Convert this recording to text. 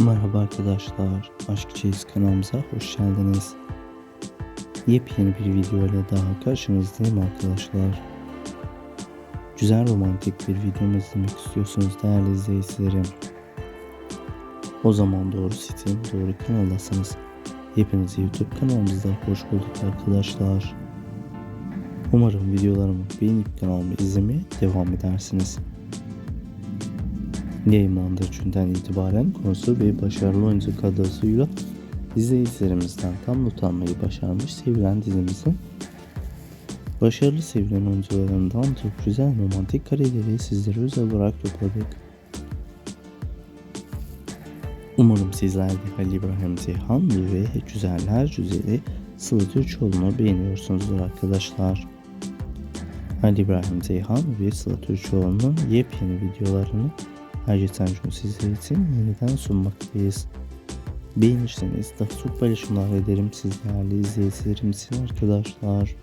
Merhaba arkadaşlar, Aşk Çeyiz kanalımıza hoş geldiniz. Yepyeni bir video ile daha karşınızdayım arkadaşlar. Güzel romantik bir video izlemek istiyorsunuz değerli izleyicilerim. O zaman doğru sitin, doğru kanaldasınız. Hepinizi YouTube kanalımızda hoş bulduk arkadaşlar. Umarım videolarımı beğenip kanalımı izlemeye devam edersiniz. Yayınlandığı günden itibaren konusu ve başarılı oyuncu kadrosuyla izleyicilerimizden tam not almayı başarmış sevilen dizimizin başarılı sevilen oyuncularından çok güzel romantik kareleri sizlere özel olarak topladık. Umarım sizler de Halil İbrahim Zeyhan ve güzeller güzeli Sıla Türkoğlu'nu beğeniyorsunuzdur arkadaşlar. Ali İbrahim Zeyhan ve Sıla Türkoğlu'nun yepyeni videolarını her geçen gün sizler için yeniden sunmaktayız. Beğenirseniz daha çok paylaşımlar ederim siz değerli izleyicilerim için arkadaşlar.